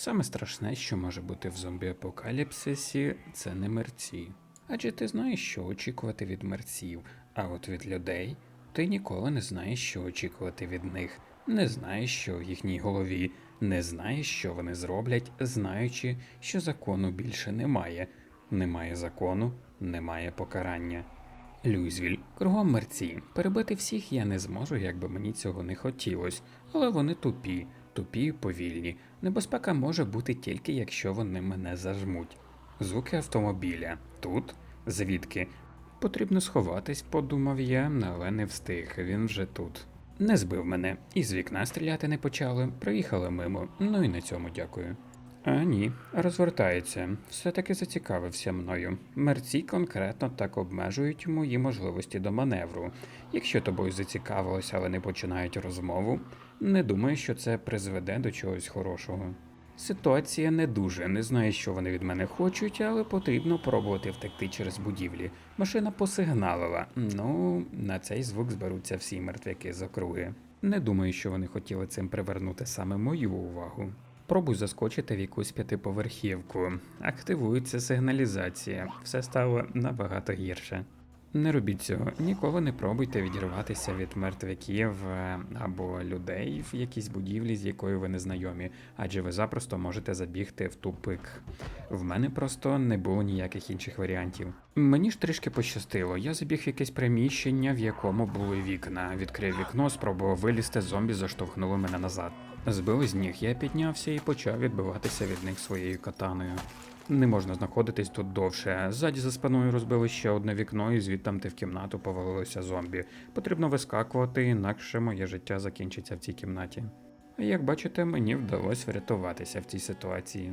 Саме страшне, що може бути в зомбі-апокаліпсисі, це не мерці. Адже ти знаєш, що очікувати від мерців, а от від людей ти ніколи не знаєш, що очікувати від них, не знаєш, що в їхній голові, не знаєш, що вони зроблять, знаючи, що закону більше немає. Немає закону, немає покарання. Люйзвіль, кругом мерці. Перебити всіх я не зможу, як би мені цього не хотілось, але вони тупі, тупі повільні. Небезпека може бути тільки якщо вони мене зажмуть. Звуки автомобіля. Тут? Звідки? Потрібно сховатись, подумав я, але не встиг, він вже тут. Не збив мене, і з вікна стріляти не почали, проїхали мимо, ну і на цьому дякую. А ні, розвертається, все-таки зацікавився мною. Мерці конкретно так обмежують мої можливості до маневру. Якщо тобою зацікавилось, але не починають розмову, не думаю, що це призведе до чогось хорошого. Ситуація не дуже, не знаю, що вони від мене хочуть, але потрібно пробувати втекти через будівлі. Машина посигналила. Ну, на цей звук зберуться всі мертвяки з округи. Не думаю, що вони хотіли цим привернути саме мою увагу. Пробуй заскочити в якусь п'ятиповерхівку. Активується сигналізація. Все стало набагато гірше. Не робіть цього. Ніколи не пробуйте відірватися від мертвяків е, або людей в якійсь будівлі, з якою ви не знайомі, адже ви запросто можете забігти в тупик. В мене просто не було ніяких інших варіантів. Мені ж трішки пощастило. Я забіг в якесь приміщення, в якому були вікна. Відкрив вікно, спробував вилізти, зомбі заштовхнули мене назад. Збили з ніг, я піднявся і почав відбиватися від них своєю катаною. Не можна знаходитись тут довше. Ззаді за спиною розбили ще одне вікно, і звідтам ти в кімнату повалилися зомбі. Потрібно вискакувати, інакше моє життя закінчиться в цій кімнаті. Як бачите, мені вдалося врятуватися в цій ситуації.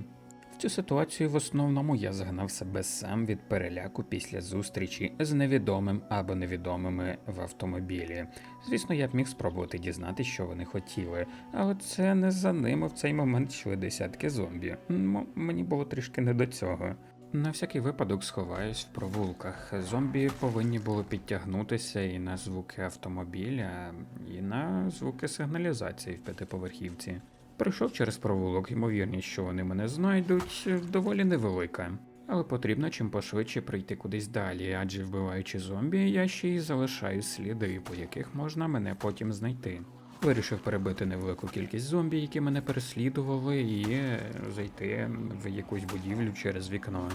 Цю ситуацію в основному я загнав себе сам від переляку після зустрічі з невідомим або невідомими в автомобілі. Звісно, я б міг спробувати дізнатися, що вони хотіли, але це не за ними в цей момент йшли десятки зомбі. М- мені було трішки не до цього. На всякий випадок сховаюсь в провулках. Зомбі повинні були підтягнутися і на звуки автомобіля, і на звуки сигналізації в п'ятиповерхівці. Прийшов через провулок, ймовірність, що вони мене знайдуть, доволі невелика. Але потрібно чим пошвидше прийти кудись далі, адже вбиваючи зомбі, я ще й залишаю сліди, по яких можна мене потім знайти. Вирішив перебити невелику кількість зомбі, які мене переслідували, і е, зайти в якусь будівлю через вікно.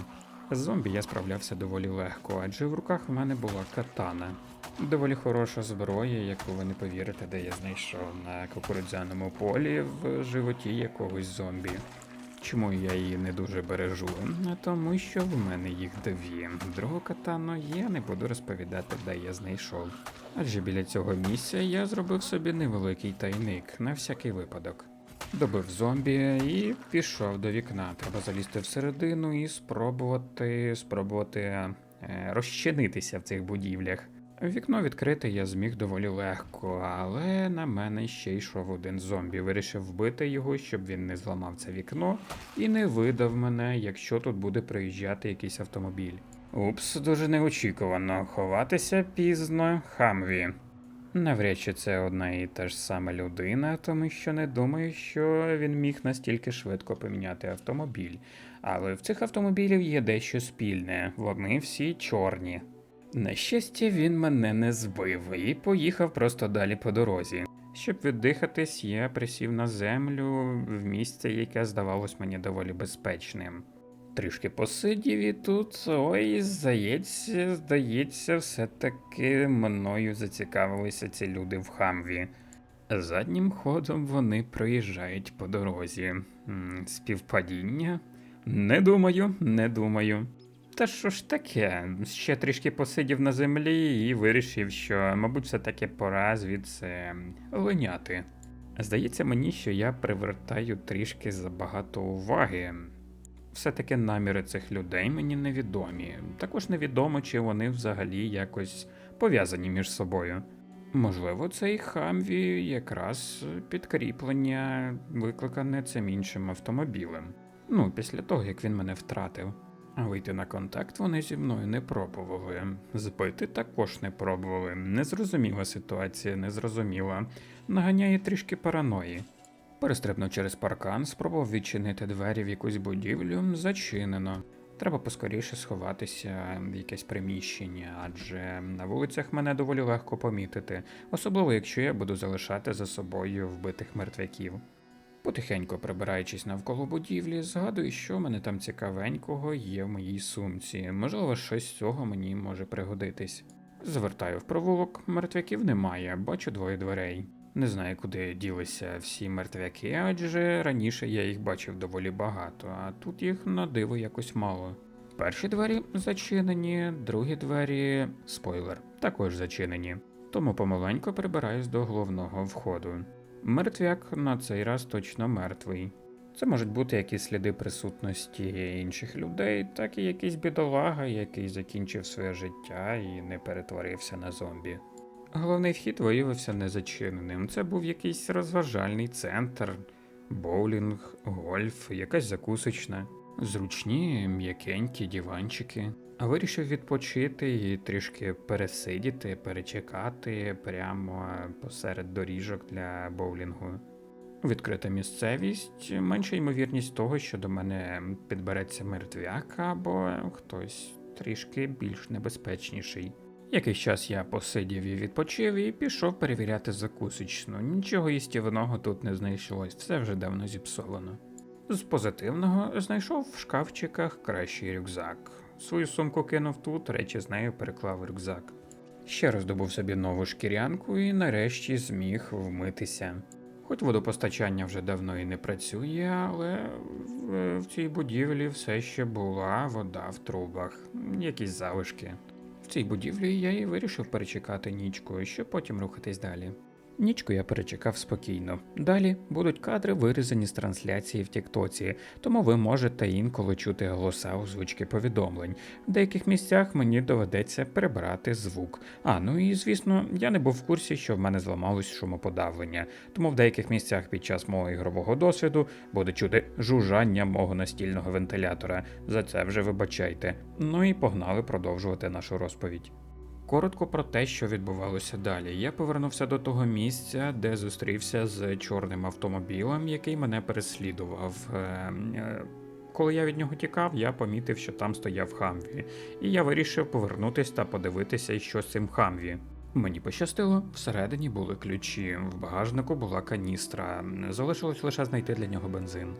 З зомбі я справлявся доволі легко, адже в руках в мене була катана. Доволі хороша зброя, яку ви не повірите, де я знайшов на кукурудзяному полі в животі якогось зомбі. Чому я її не дуже бережу? А Тому що в мене їх дві. Другу катану я не буду розповідати, де я знайшов. Адже біля цього місця я зробив собі невеликий тайник на всякий випадок. Добив зомбі і пішов до вікна. Треба залізти всередину і спробувати спробувати е, розчинитися в цих будівлях. Вікно відкрите я зміг доволі легко, але на мене ще йшов один зомбі. Вирішив вбити його, щоб він не зламав це вікно і не видав мене, якщо тут буде приїжджати якийсь автомобіль. Упс, дуже неочікувано. Ховатися пізно, хамві. Навряд чи це одна і та ж сама людина, тому що не думаю, що він міг настільки швидко поміняти автомобіль. Але в цих автомобілів є дещо спільне, вони всі чорні. На щастя, він мене не збив і поїхав просто далі по дорозі. Щоб віддихатись, я присів на землю в місце, яке здавалось мені доволі безпечним. Трішки посидів і тут, ой, здається, здається, все-таки мною зацікавилися ці люди в хамві. Заднім ходом вони проїжджають по дорозі. Співпадіння? Не думаю, не думаю. Та що ж таке? Ще трішки посидів на землі і вирішив, що, мабуть, все-таки пора звідси линяти. Здається мені, що я привертаю трішки забагато уваги. Все-таки наміри цих людей мені невідомі. Також невідомо, чи вони взагалі якось пов'язані між собою. Можливо, цей хамві якраз підкріплення викликане цим іншим автомобілем. Ну, після того, як він мене втратив. А вийти на контакт вони зі мною не пробували. Збити також не пробували. Незрозуміла ситуація, незрозуміла. Наганяє трішки параної. Перестрибнув через паркан, спробував відчинити двері в якусь будівлю, зачинено. Треба поскоріше сховатися в якесь приміщення, адже на вулицях мене доволі легко помітити, особливо якщо я буду залишати за собою вбитих мертвяків. Потихеньку прибираючись навколо будівлі, згадую, що в мене там цікавенького є в моїй сумці. Можливо, щось з цього мені може пригодитись. Завертаю в провулок, мертвяків немає, бачу двоє дверей. Не знаю, куди ділися всі мертвяки, адже раніше я їх бачив доволі багато, а тут їх на диво якось мало. Перші двері зачинені, другі двері спойлер, також зачинені. Тому помаленьку прибираюсь до головного входу. Мертвяк на цей раз точно мертвий. Це можуть бути якісь сліди присутності інших людей, так і якийсь бідолага, який закінчив своє життя і не перетворився на зомбі. Головний вхід виявився незачиненим. Це був якийсь розважальний центр, боулінг, гольф, якась закусочна, зручні м'якенькі диванчики. А вирішив відпочити і трішки пересидіти, перечекати прямо посеред доріжок для боулінгу. Відкрита місцевість, менша ймовірність того, що до мене підбереться мертвяк або хтось трішки більш небезпечніший. Якийсь час я посидів і відпочив і пішов перевіряти закусочну. Нічого їстівного тут не знайшлось, все вже давно зіпсовано. З позитивного знайшов в шкафчиках кращий рюкзак. Свою сумку кинув тут, речі з нею переклав рюкзак. Ще раз добув собі нову шкірянку і нарешті зміг вмитися. Хоч водопостачання вже давно і не працює, але в, цій будівлі все ще була вода в трубах, якісь залишки. Цій будівлі я і вирішив перечекати нічку, щоб потім рухатись далі. Нічку я перечекав спокійно. Далі будуть кадри вирізані з трансляції в Тіктоці, тому ви можете інколи чути голоса озвучки повідомлень. В деяких місцях мені доведеться перебирати звук. А ну і звісно, я не був в курсі, що в мене зламалось шумоподавлення, тому в деяких місцях під час мого ігрового досвіду буде чути жужжання мого настільного вентилятора. За це вже вибачайте. Ну і погнали продовжувати нашу розповідь. Коротко про те, що відбувалося далі. Я повернувся до того місця, де зустрівся з чорним автомобілем, який мене переслідував. Е, е, Коли я від нього тікав, я помітив, що там стояв Хамві, і я вирішив повернутися та подивитися, що з цим Хамві. Мені пощастило, всередині були ключі, в багажнику була каністра. Залишилось лише знайти для нього бензин.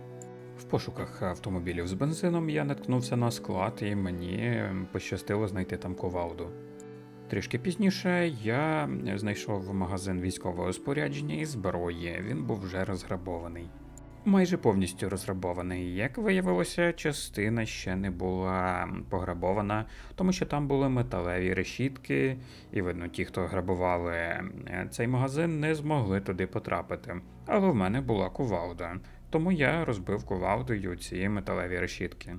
В пошуках автомобілів з бензином я наткнувся на склад, і мені пощастило знайти там ковалду. Трішки пізніше я знайшов магазин військового спорядження і зброї. Він був вже розграбований. Майже повністю розграбований. Як виявилося, частина ще не була пограбована, тому що там були металеві решітки, і видно, ті, хто грабували е, цей магазин, не змогли туди потрапити. Але в мене була кувалда, тому я розбив кувалдою ці металеві решітки.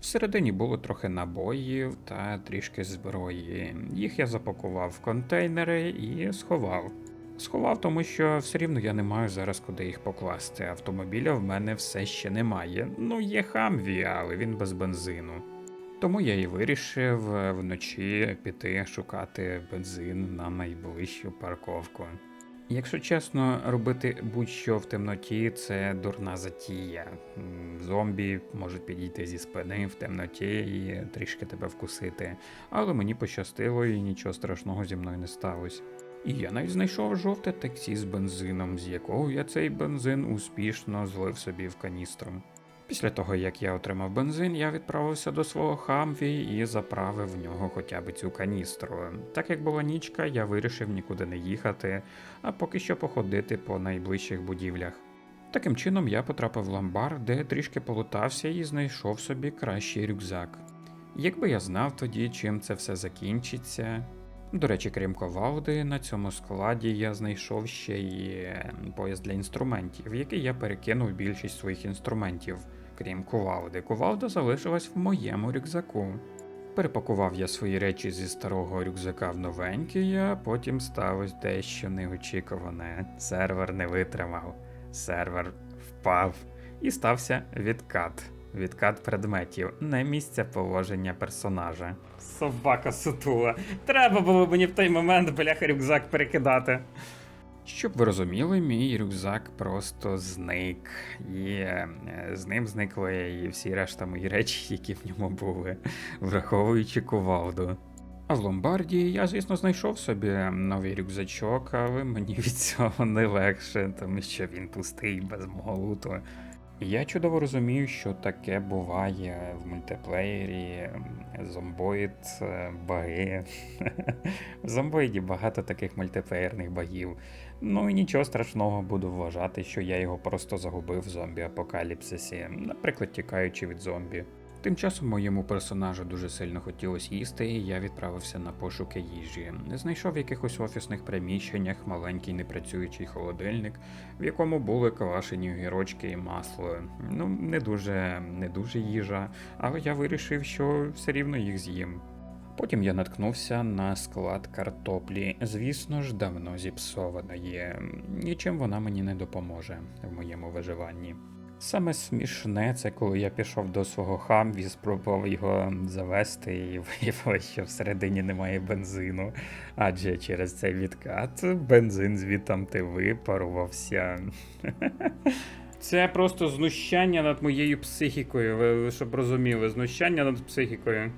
Всередині було трохи набоїв та трішки зброї. Їх я запакував в контейнери і сховав. Сховав, тому що все рівно я не маю зараз куди їх покласти. Автомобіля в мене все ще немає. Ну, є хамві, але він без бензину. Тому я і вирішив е, вночі піти шукати бензин на найближчу парковку. Якщо чесно, робити будь-що в темноті це дурна затія. Зомбі можуть підійти зі спини в темноті і трішки тебе вкусити. Але мені пощастило і нічого страшного зі мною не сталося. І я навіть знайшов жовте таксі з бензином, з якого я цей бензин успішно злив собі в каністру. Після того, як я отримав бензин, я відправився до свого хамві і заправив в нього хоча б цю каністру. Так як була нічка, я вирішив нікуди не їхати, а поки що походити по найближчих будівлях. Таким чином я потрапив в ломбар, де трішки полутався і знайшов собі кращий рюкзак. Якби я знав тоді, чим це все закінчиться. До речі, крім ковалди, на цьому складі я знайшов ще й е, пояс для інструментів, який я перекинув більшість своїх інструментів, крім кувалди. Кувалда залишилась в моєму рюкзаку. Перепакував я свої речі зі старого рюкзака в новенький, а потім сталося дещо неочікуване. Сервер не витримав, сервер впав і стався відкат. Відкат предметів, не місця положення персонажа. Собака сутула. Треба було мені в той момент бляха рюкзак перекидати. Щоб ви розуміли, мій рюкзак просто зник. І е, з ним зникли і всі решта мої речі, які в ньому були, враховуючи кувалду. А в ломбарді я, звісно, знайшов собі новий рюкзачок, але мені від цього не легше, тому що він пустий без мого луту. Я чудово розумію, що таке буває в мультиплеєрі, зомбоїд, е, баги. В зомбоїді багато таких мультиплеєрних багів. Ну і нічого страшного буду вважати, що я його просто загубив в зомбі-апокаліпсисі, наприклад, тікаючи від зомбі. Тим часом моєму персонажу дуже сильно хотілося їсти, і я відправився на пошуки їжі. Знайшов в якихось офісних приміщеннях маленький непрацюючий холодильник, в якому були квашені огірочки і масло. Ну, не дуже, не дуже їжа, але я вирішив, що все рівно їх з'їм. Потім я наткнувся на склад картоплі. Звісно ж, давно зіпсованої. Нічим вона мені не допоможе в моєму виживанні. Саме смішне це коли я пішов до свого хамві, спробував його завести і виявилося, що всередині немає бензину. Адже через цей відкат бензин звідтам випарувався. Це просто знущання над моєю психікою, ви щоб розуміли, знущання над психікою.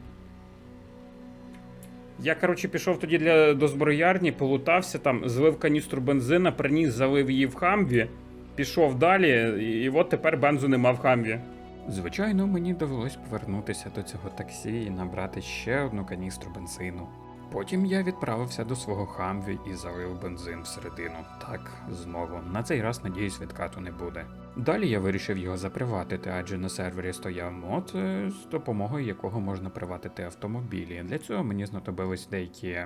Я, коротше, пішов тоді для, до зброярні, полутався там, злив каністру бензина, приніс, залив її в хамві, пішов далі, і, і от тепер бензу нема в хамві. Звичайно, мені довелось повернутися до цього таксі і набрати ще одну каністру бензину. Потім я відправився до свого хамві і залив бензин всередину. Так, знову. На цей раз, надіюсь, відкату не буде. Далі я вирішив його заприватити, адже на сервері стояв мод, е, з допомогою якого можна приватити автомобілі. Для цього мені знадобились деякі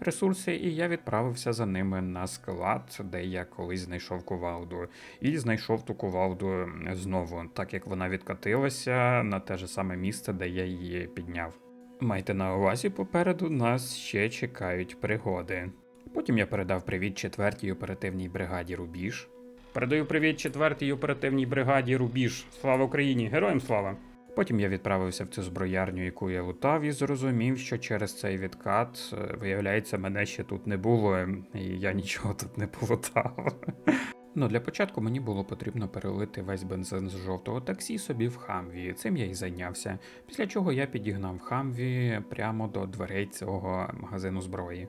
ресурси, і я відправився за ними на склад, де я колись знайшов кувалду. І знайшов ту кувалду знову, так як вона відкатилася на те ж саме місце, де я її підняв. Майте на увазі, попереду нас ще чекають пригоди. Потім я передав привіт четвертій оперативній бригаді Рубіж. Передаю привіт четвертій оперативній бригаді Рубіж. Слава Україні! Героям слава! Потім я відправився в цю зброярню, яку я лутав, і зрозумів, що через цей відкат, е, виявляється, мене ще тут не було, і я нічого тут не полутав. Ну, для початку мені було потрібно перелити весь бензин з жовтого таксі собі в хамві. Цим я і зайнявся. Після чого я підігнав хамві прямо до дверей цього магазину зброї.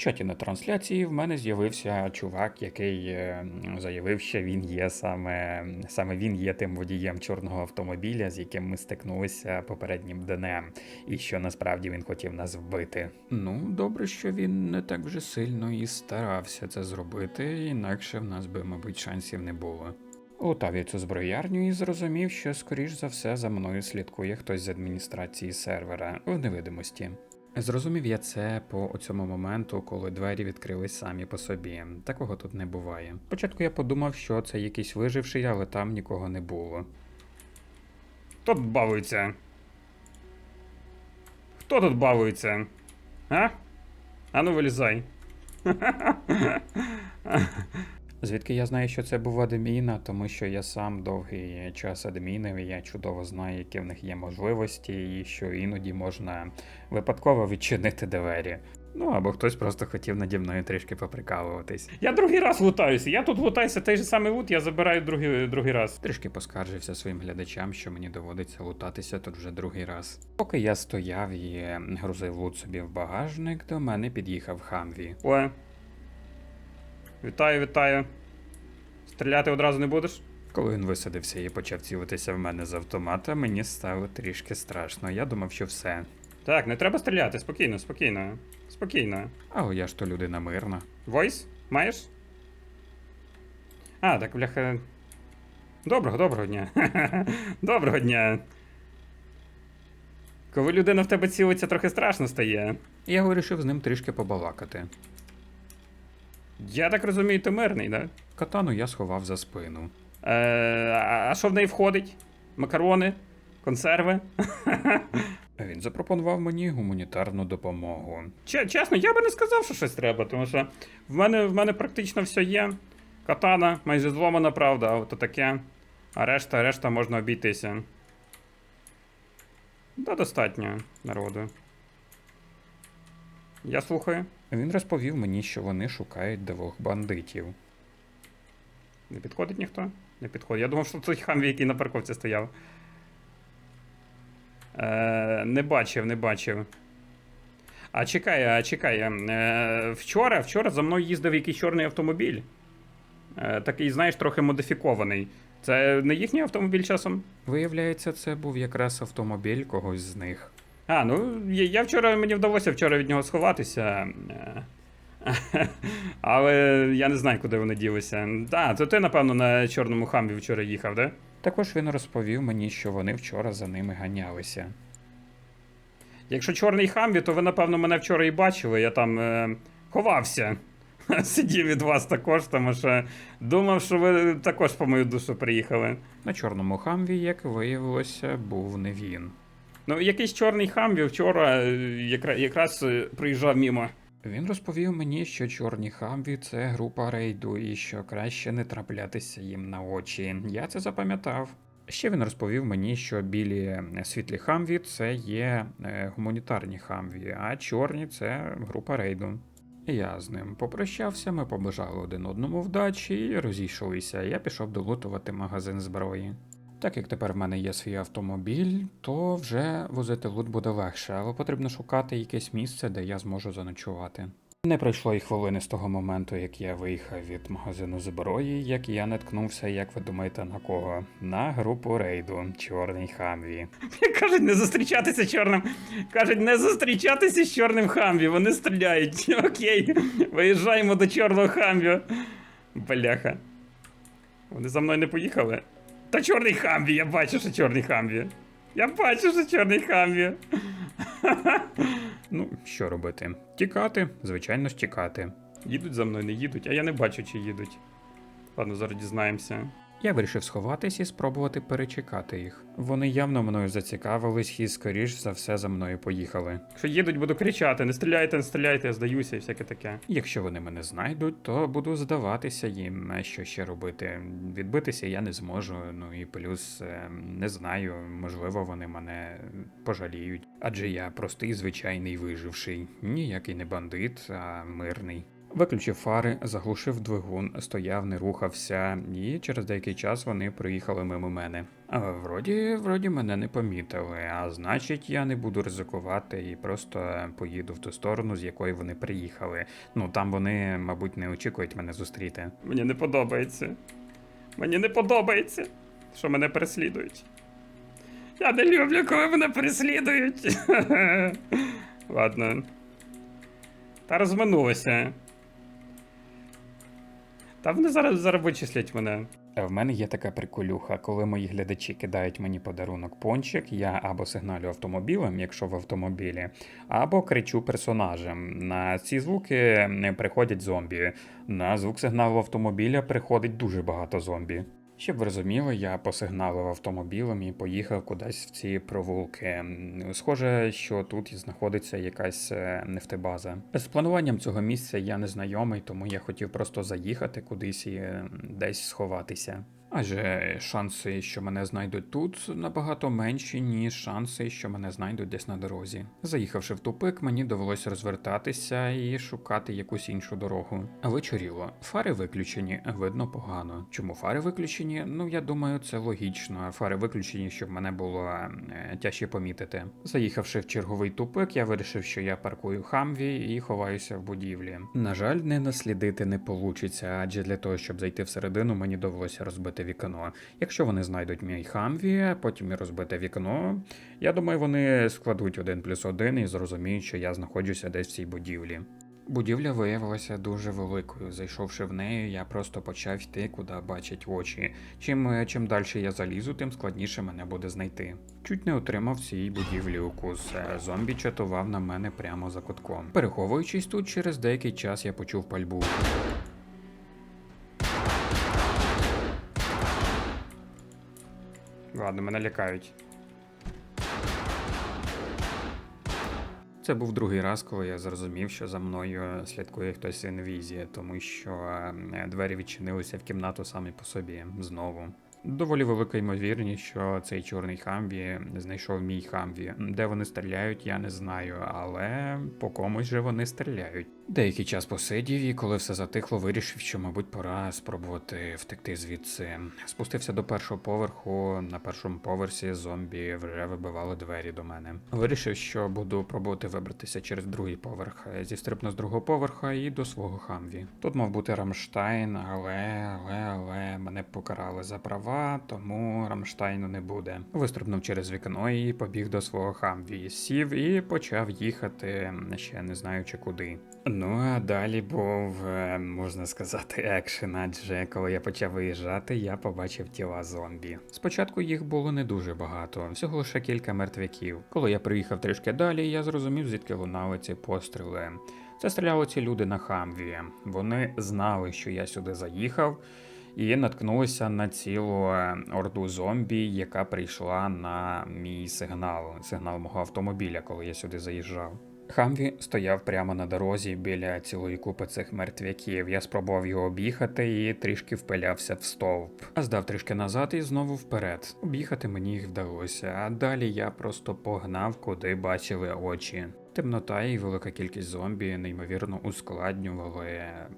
Чаті на трансляції в мене з'явився чувак, який е, заявив, що він є саме, саме він є тим водієм чорного автомобіля, з яким ми стикнулися попереднім днем, і що насправді він хотів нас вбити. Ну, добре, що він не так вже сильно і старався це зробити, інакше в нас би, мабуть, шансів не було. Лутав я цю зброярню і зрозумів, що, скоріш за все, за мною слідкує хтось з адміністрації сервера в невидимості. Зрозумів я це по цьому моменту, коли двері відкрились самі по собі. Такого тут не буває. Спочатку я подумав, що це якийсь виживший, але там нікого не було. Хто тут бавиться? Хто тут бавиться? А? Ану вилізай. Звідки я знаю, що це був адміна, тому що я сам довгий час адмінив, і я чудово знаю, які в них є можливості, і що іноді можна випадково відчинити двері. Ну або хтось просто хотів наді мною трішки поприкалуватись. Я другий раз лутаюся. Я тут лутаюся, той же самий лут, я забираю другий, другий раз. Трішки поскаржився своїм глядачам, що мені доводиться лутатися тут вже другий раз. Поки я стояв і грузив лут собі в багажник, до мене під'їхав Хамві. Ой. Вітаю, вітаю. Стріляти одразу не будеш? Коли він висадився і почав цілитися в мене з автомата, мені стало трішки страшно. Я думав, що все. Так, не треба стріляти, спокійно, спокійно. Спокійно. Але я ж то людина мирна. Войс? Маєш? А, так, бляха. Доброго, доброго дня. доброго дня. Коли людина в тебе цілиться, трохи страшно стає. Я вирішив з ним трішки побалакати. Я так розумію, ти мирний, да? Катану я сховав за спину. Е, а що в неї входить? Макарони? Консерви? Він запропонував мені гуманітарну допомогу. Че- чесно, я би не сказав, що щось треба, тому що в мене, в мене практично все є. Катана, майже зломана, правда, а от таке. А решта, решта можна обійтися. Да, достатньо народу. Я слухаю. Він розповів мені, що вони шукають двох бандитів. Не підходить ніхто? Не підходить. Я думав, що той хамві, який на парковці стояв. Е, не бачив, не бачив. А чекай, а чекай. Е, вчора, вчора за мною їздив якийсь чорний автомобіль. Е, такий, знаєш, трохи модифікований. Це не їхній автомобіль часом? Виявляється, це був якраз автомобіль когось з них. А, ну я, я вчора мені вдалося вчора від нього сховатися. Е, Але я не знаю, куди вони ділися. Так, то ти, напевно, на чорному хамбі вчора їхав, да? Також він розповів мені, що вони вчора за ними ганялися. Якщо чорний хамбі, то ви, напевно, мене вчора і бачили. Я там е, ховався. Сидів від вас також, тому що думав, що ви також по мою душу приїхали. На чорному хамві, як виявилося, був не він. Ну, якийсь чорний хамбі вчора е, якра- якраз е, приїжджав мімо. Він розповів мені, що чорні хамві це група рейду, і що краще не траплятися їм на очі. Я це запам'ятав. Ще він розповів мені, що білі е, світлі хамві це є гуманітарні хамві, а чорні це група рейду. Я з ним попрощався, ми побажали один одному вдачі і розійшлися. Я пішов долутувати магазин зброї. Так як тепер в мене є свій автомобіль, то вже возити лут буде легше, але потрібно шукати якесь місце, де я зможу заночувати. Не пройшло й хвилини з того моменту, як я виїхав від магазину зброї, як я наткнувся, як ви думаєте, на кого? На групу рейду Чорний Хамві. Кажуть, не зустрічатися чорним. Кажуть, не зустрічатися з чорним хамбі. Вони стріляють. Окей, виїжджаємо до чорного хамбі. Бляха. Вони за мною не поїхали. Та чорний хамбі, я бачу, що чорний хамбі. Я бачу, що чорний хамбі. Ну, що робити? Тікати, звичайно ж тікати. Їдуть за мною, не їдуть, а я не бачу, чи їдуть. Ладно, зараз дізнаємося. Я вирішив сховатись і спробувати перечекати їх. Вони явно мною зацікавились і, скоріш за все, за мною поїхали. Якщо їдуть, буду кричати: не стріляйте, не стріляйте, я здаюся і всяке таке. Якщо вони мене знайдуть, то буду здаватися їм, що ще робити. Відбитися я не зможу. Ну і плюс е, не знаю, можливо, вони мене пожаліють. Адже я простий звичайний виживший, ніякий не бандит, а мирний. Виключив фари, заглушив двигун, стояв, не рухався, і через деякий час вони приїхали мимо мене. Вроді, вроді мене не помітили, а значить, я не буду ризикувати і просто поїду в ту сторону, з якої вони приїхали. Ну там вони, мабуть, не очікують мене зустріти. Мені не подобається. Мені не подобається, що мене переслідують. Я не люблю, коли мене переслідують. Ладно. Та розминулося. Та вони зараз, зараз вичислять мене. В мене є така приколюха, коли мої глядачі кидають мені подарунок пончик, я або сигналю автомобілем, якщо в автомобілі, або кричу персонажем. На ці звуки приходять зомбі. На звук сигналу автомобіля приходить дуже багато зомбі. Щоб ви розуміли, я посигналив автомобілем і поїхав кудись в ці провулки. Схоже, що тут знаходиться якась е, нефтебаза. З плануванням цього місця я не знайомий, тому я хотів просто заїхати кудись і десь сховатися. Адже шанси, що мене знайдуть тут, набагато менші, ніж шанси, що мене знайдуть десь на дорозі. Заїхавши в тупик, мені довелося розвертатися і шукати якусь іншу дорогу. Вечоріло. Фари виключені, видно погано. Чому фари виключені? Ну я думаю, це логічно. Фари виключені, щоб мене було е, тяжче помітити. Заїхавши в черговий тупик, я вирішив, що я паркую хамві і ховаюся в будівлі. На жаль, не наслідити не получиться, адже для того, щоб зайти всередину, мені довелося розбити вікно. Якщо вони знайдуть мій хамві, потім і розбите вікно, я думаю, вони складуть один плюс один і зрозуміють, що я знаходжуся десь в цій будівлі. Будівля виявилася дуже великою. Зайшовши в неї, я просто почав йти, куди бачать очі. Чим, чим далі я залізу, тим складніше мене буде знайти. Чуть не отримав цій будівлі укус. Е, Зомбі чатував на мене прямо за кутком. Переховуючись тут, через деякий час я почув пальбу. Ладно, мене лякають. Це був другий раз, коли я зрозумів, що за мною слідкує хтось з інвізії, тому що е, двері відчинилися в кімнату самі по собі знову. Доволі велика ймовірність, що цей чорний хамві знайшов мій хамві. Де вони стріляють, я не знаю, але по комусь же вони стріляють. Деякий час посидів і коли все затихло, вирішив, що, мабуть, пора спробувати втекти звідси. Спустився до першого поверху. На першому поверсі зомбі вже вибивали двері до мене. Вирішив, що буду пробувати вибратися через другий поверх. Зістрибну з другого поверха і до свого хамві. Тут мав бути Рамштайн, але, але, але мене покарали за права, тому Рамштайну не буде. Вистрибнув через вікно і побіг до свого хамві. Сів і почав їхати, ще не знаючи куди. Ну а далі був, е, можна сказати, екшен, адже коли я почав виїжджати, я побачив тіла зомбі. Спочатку їх було не дуже багато, всього лише кілька мертвяків. Коли я приїхав трішки далі, я зрозумів, звідки лунали ці постріли. Це стріляли ці люди на хамві. Вони знали, що я сюди заїхав, і наткнулися на цілу е, орду зомбі, яка прийшла на мій сигнал, сигнал мого автомобіля, коли я сюди заїжджав. Хамві стояв прямо на дорозі біля цілої купи цих мертвяків. Я спробував його об'їхати і трішки впилявся в стовп. А здав трішки назад і знову вперед. Об'їхати мені їх вдалося, а далі я просто погнав, куди бачили очі. Темнота і велика кількість зомбі неймовірно ускладнювали е,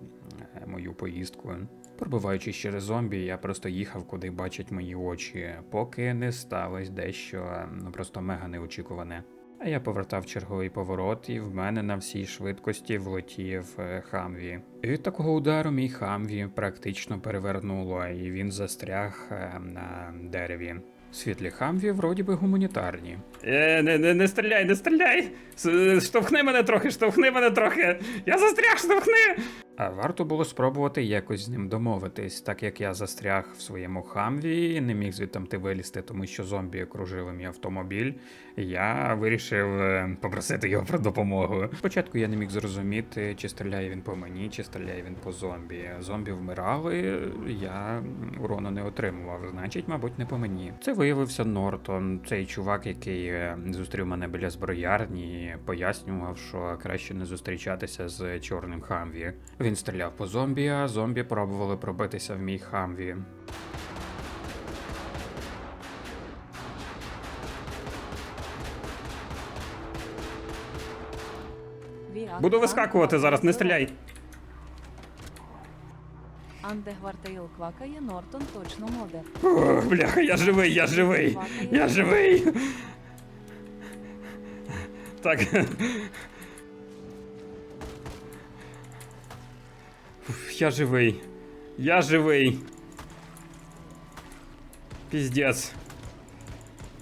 мою поїздку. Пробиваючись через зомбі, я просто їхав, куди бачать мої очі, поки не сталося дещо ну просто мега неочікуване. А я повертав черговий поворот, і в мене на всій швидкості влетів е, хамві. Від такого удару мій хамві практично перевернуло, і він застряг е, на дереві. Світлі хамві вроді би гуманітарні. Е, не, не, не стріляй, не стріляй! Штовхни мене трохи, штовхни мене трохи! Я застряг, штовхни! А варто було спробувати якось з ним домовитись, так як я застряг в своєму хамві не міг звідти вилізти, тому що зомбі окружили мій автомобіль. Я вирішив е, попросити його про допомогу. Спочатку я не міг зрозуміти, чи стріляє він по мені, чи стріляє він по зомбі. Зомбі вмирали, я урону не отримував. Значить, мабуть, не по мені. Це виявився Нортон, цей чувак, який е, зустрів мене біля зброярні, пояснював, що краще не зустрічатися з чорним хамві. Він стріляв по зомбі, а зомбі пробували пробитися в мій хамві. Буду вискакувати зараз, не стріляй. Андегвартейл квакає, Нортон точно модер. Ох, бляха, я живий, я живий! Я живий! Так. Я живий. Я живий. Піздец.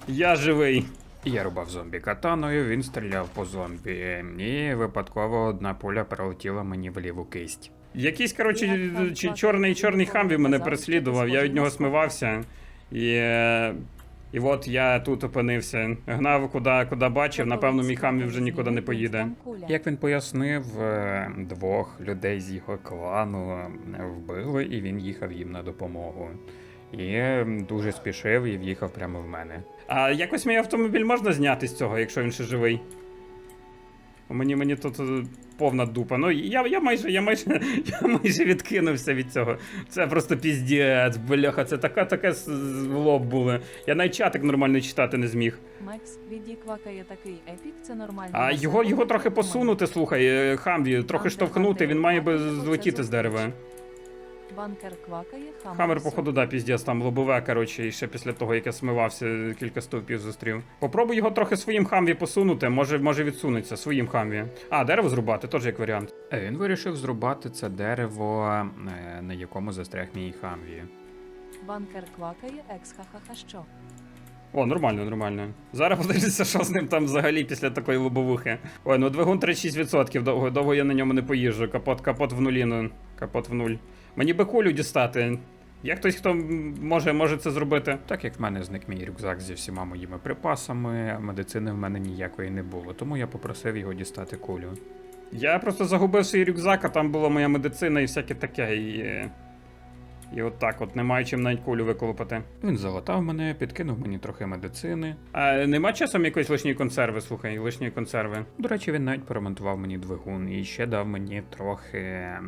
Я живий. Я рубав зомбі катаною, він стріляв по зомбі, і випадково одна пуля прилетіла мені в ліву кисть. Якийсь, коротше, чорний чорний хамві мене переслідував, я від нього смивався. І, е, і от я тут опинився. Гнав куди, куди бачив, напевно, мій хамві вже нікуди не поїде. Як він пояснив, е, двох людей з його клану вбили, і він їхав їм на допомогу. І дуже спішив і в'їхав прямо в мене. А якось мій автомобіль можна зняти з цього, якщо він ще живий? Мені, мені тут е, повна дупа. Ну, я, я майже, я майже, я майже відкинувся від цього. Це просто піздець, бляха, це така таке в лоб було. Я навіть чатик нормально читати не зміг. Макс віді квакає такий епік, це нормально. А його, його трохи посунути, слухай, е, хамві, трохи штовхнути, він має би злетіти з дерева. Банкер квакає, хаммер. Хамер, походу, да, піздець, там лобове, коротше, і ще після того, як я смивався, кілька стовпів зустрів. Попробуй його трохи своїм хамві посунути, може, може відсунеться, своїм хамві. А, дерево зрубати, теж як варіант. Е, Він вирішив зрубати це дерево, е, на якому застряг мій хамві. Банкер квакає, екс ха-ха-ха що. О, нормально, нормально. Зараз подивлюся, що з ним там взагалі після такої лобовухи. Ой, ну двигун 36%, довго, довго я на ньому не поїжджу. Капот, капот в нулі, ну, капот в нуль. Мені би кулю дістати. Є хтось, хто може, може це зробити? Так як в мене зник мій рюкзак зі всіма моїми припасами, медицини в мене ніякої не було, тому я попросив його дістати кулю. Я просто загубив свій рюкзак, а там була моя медицина і всяке таке. І, е, і от так от, немає чим навіть кулю виколупати. Він залатав мене, підкинув мені трохи медицини. А нема часом якоїсь лишньої консерви, слухай, лишньої консерви. До речі, він навіть поремонтував мені двигун і ще дав мені трохи е,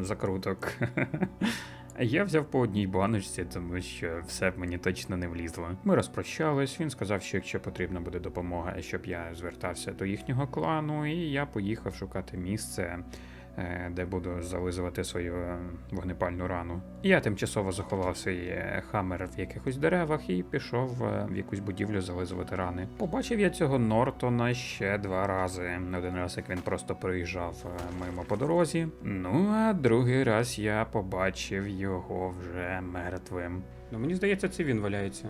закруток. Я взяв по одній баночці, тому що все мені точно не влізло. Ми розпрощались. Він сказав, що якщо потрібна буде допомога, щоб я звертався до їхнього клану, і я поїхав шукати місце. Е, Де буду зализувати свою е, вогнепальну рану. Я тимчасово заховав свій е, хаммер в якихось деревах і пішов в якусь будівлю зализувати рани. Побачив я цього Нортона ще два рази. Один раз, як він просто проїжджав мимо по дорозі. Ну а другий раз я побачив його вже мертвим. Ну мені здається, це він валяється.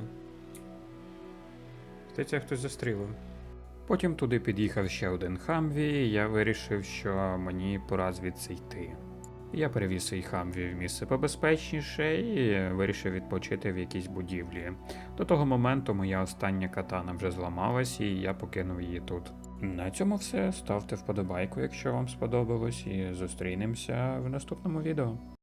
Здається, хтось застрілив. Потім туди під'їхав ще один хамві, і я вирішив, що мені пора звідси йти. Я перевіз свій хамві в місце побезпечніше і вирішив відпочити в якійсь будівлі. До того моменту моя остання катана вже зламалась, і я покинув її тут. На цьому все. Ставте вподобайку, якщо вам сподобалось, і зустрінемося в наступному відео.